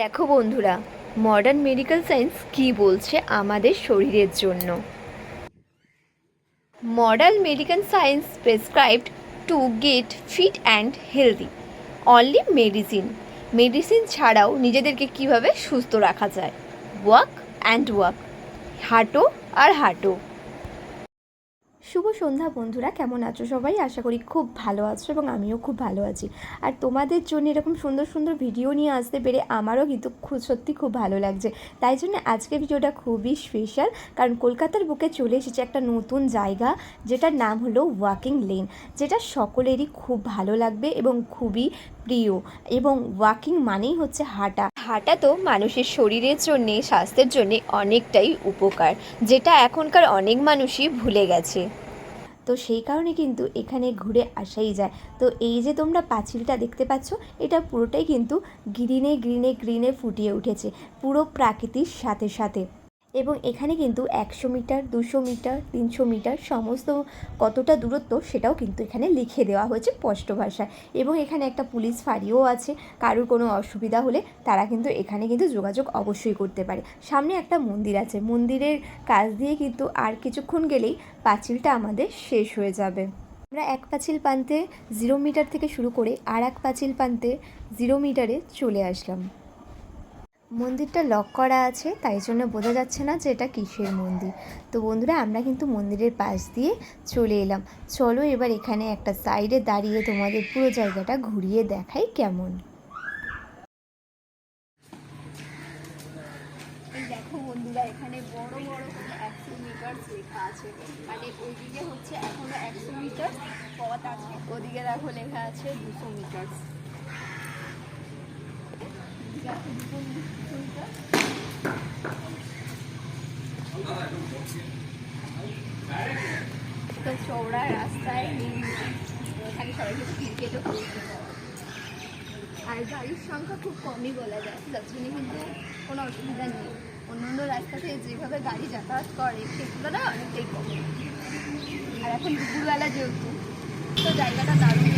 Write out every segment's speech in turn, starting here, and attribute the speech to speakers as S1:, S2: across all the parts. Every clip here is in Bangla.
S1: দেখো বন্ধুরা মডার্ন মেডিকেল সায়েন্স কি বলছে আমাদের শরীরের জন্য? Modern medical science prescribed to get fit and healthy only medicine medicine ছাড়াও নিজেদেরকে কীভাবে সুস্থ রাখা যায়? ওয়াক অ্যান্ড ওয়াক হাঁটো আর হাঁটো। শুভ সন্ধ্যা বন্ধুরা, কেমন আছো সবাই? আশা করি খুব ভালো আছো এবং আমিও খুব ভালো আছি। আর তোমাদের জন্য এরকম সুন্দর সুন্দর ভিডিও নিয়ে আসতে পেরে আমারও কিন্তু সত্যি খুব ভালো লাগছে। তাই জন্য আজকের ভিডিওটা খুবই স্পেশাল কারণ কলকাতার বুকে চলে এসেছে একটা নতুন জায়গা, যেটার নাম হলো ওয়াকিং লেন যেটা সকলেরই খুব ভালো লাগবে এবং খুবই প্রিয়। এবং ওয়াকিং মানেই হচ্ছে হাঁটা। হাঁটা তো মানুষের শরীরের জন্যে, স্বাস্থ্যের জন্যে অনেকটাই উপকার, যেটা এখনকার অনেক মানুষই ভুলে গেছে। তো সেই কারণে কিন্তু এখানে ঘুরে আসাই যায়। তো এই যে তোমরা পাঁচিলটা দেখতে পাচ্ছ, এটা পুরোটাই কিন্তু গ্রিনে গ্রিনে গ্রিনে ফুটিয়ে উঠেছে। পুরো প্রাকৃতির সাথে সাথে। এবং এখানে কিন্তু একশো মিটার, দুশো মিটার, তিনশো মিটার সমস্ত কতটা দূরত্ব সেটাও কিন্তু এখানে লিখে দেওয়া হয়েছে স্পষ্ট ভাষায়। এবং এখানে একটা পুলিশ ফাঁড়িও আছে, কারোর কোনো অসুবিধা হলে তারা কিন্তু এখানে কিন্তু যোগাযোগ অবশ্যই করতে পারে। সামনে একটা মন্দির আছে, মন্দিরের কাছ দিয়ে কিন্তু আর কিছুক্ষণ গেলেই পাঁচিলটা আমাদের শেষ হয়ে যাবে। আমরা এক পাঁচিল প্রান্তে জিরো মিটার থেকে শুরু করে আর এক পাঁচিল প্রান্তে জিরো মিটারে চলে আসলাম। মন্দিরটা লক করা আছে, তাই জন্য বোঝা যাচ্ছে না যে এটা কিসের মন্দির। তো বন্ধুরা, আমরা কিন্তু মন্দিরের পাশ দিয়ে চলে এলাম। চলো এবার এখানে একটা সাইডে দাঁড়িয়ে তোমাদের পুরো জায়গাটা ঘুরিয়ে দেখাই কেমন।
S2: দেখো বন্ধুরা, এখানে বড় বড় একশো মিটার লেখা আছে। মানে ওইদিকে হচ্ছে এখনও একশো মিটার পথ আছে, ওদিকে দেখো লেখা আছে দুশো মিটার তো চৌড়া রাস্তায় এখানে সবাই কিন্তু ক্রিকেটও আর গাড়ির সংখ্যা খুব কমই বলা যায় জন্য কিন্তু কোনো অসুবিধা নেই। অন্য অন্য রাস্তাতে যেভাবে গাড়ি যাতায়াত করে, সেগুলো না অনেকটাই কম। আর এখন দুপুরবেলা যেহেতু, তো জায়গাটা দারুণ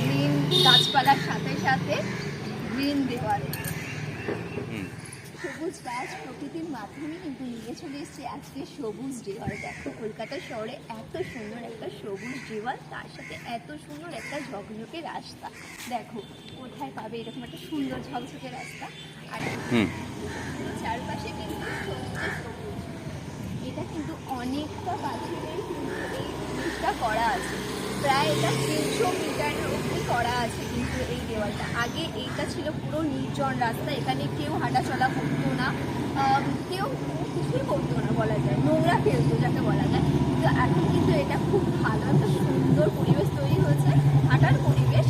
S2: গ্রিন গাছপালার সাথে সাথে গ্রিন দেওয়ালে। সবুজ গাছ প্রকৃতির মাধ্যমে কিন্তু নিয়ে চলে এসছে আজকে সবুজ ডিওয়ার দেখো, কলকাতা শহরে এত সুন্দর একটা সবুজ দেওয়াল তার সাথে এত সুন্দর একটা ঝকঝকে রাস্তা। দেখো, কোথায় পাবে এরকম একটা সুন্দর ঝকঝকে রাস্তা? আর চারপাশে কিন্তু সবুজে সবুজ এটা কিন্তু অনেকটা পাথরের কিন্তু এই জিনিসটা করা আছে প্রায় এটা তিনশো মিটারের অবধি করা আছে, কিন্তু এই দেওয়ালটা। আগে এইটা ছিল পুরো নির্জন রাস্তা, এখানে কেউ হাঁটাচলা করতো না। কেউ কিছুই করতো না বলা যায়। নোংরা ফেলতো, যাকে বলা যায়। কিন্তু এখন কিন্তু এটা খুব ভালো একটা সুন্দর পরিবেশ তৈরি হয়েছে হাঁটার পরিবেশ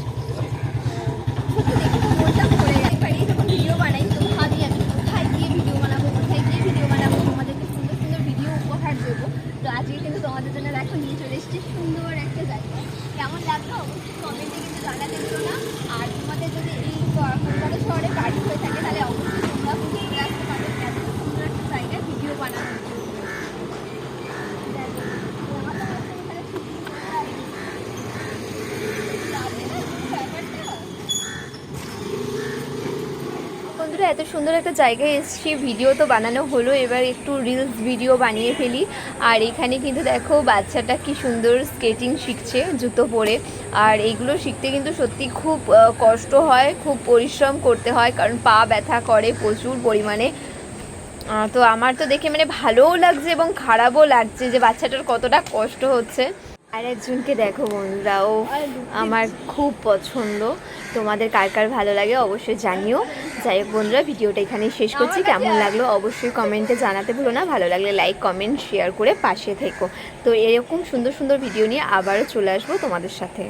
S2: সত্যি দেখে তো মনটা ভরে যায় বাড়ি যখন ভিডিও বানাই তো ভাবি আমি কোথায় গিয়ে ভিডিও বানাবো কোথায় গিয়ে ভিডিও বানাবো তোমাদেরকে সুন্দর সুন্দর ভিডিও উপহার দেবো তো আজকে কিন্তু তোমাদের জন্য দেখো নিয়ে চলে এসেছি সুন্দর একটা জায়গা। কেমন লাগল? অবশ্যই কমেন্টে কিন্তু জানাতে দিও না। আর তোমাদের যদি এই কলকাতা শহরে বাড়ি হয়ে থাকে তাহলে অবশ্যই তোমরা কিন্তু চলে আসতে পারো এত সুন্দর একটা জায়গায় ভিডিও বানানোর জন্য দেখো, আমার তো হচ্ছে এখানে ছুটি কোথায়? লাগে না ব্যাপারটা
S1: বন্ধুরা এত সুন্দর একটা জায়গায় এসেছি ভিডিও তো বানানো হলো, এবার একটু রিলস ভিডিও বানিয়ে ফেলি। আর এখানে কিন্তু দেখো, বাচ্চাটা কি সুন্দর স্কেটিং শিখছে, জুতো পরে। আর এইগুলো শিখতে কিন্তু সত্যি খুব কষ্ট হয়, খুব পরিশ্রম করতে হয়, কারণ পা ব্যথা করে প্রচুর পরিমাণে। তো আমার তো দেখে মানে ভালোও লাগছে এবং খারাপও লাগছে যে বাচ্চাটার কতটা কষ্ট হচ্ছে। আর একজনকে দেখো বন্ধুরা, ও আমার খুব পছন্দ। তোমাদের কার কার ভালো লাগে অবশ্যই জানিও। যাই হোক বন্ধুরা, ভিডিওটা এখানে শেষ করছি। কেমন লাগল অবশ্যই কমেন্টে জানাতে ভুলো না। ভালো লাগলে লাইক, কমেন্ট, শেয়ার করে পাশে থেকো। তো এরকম সুন্দর সুন্দর ভিডিও নিয়ে আবারও চলে আসব তোমাদের সাথে।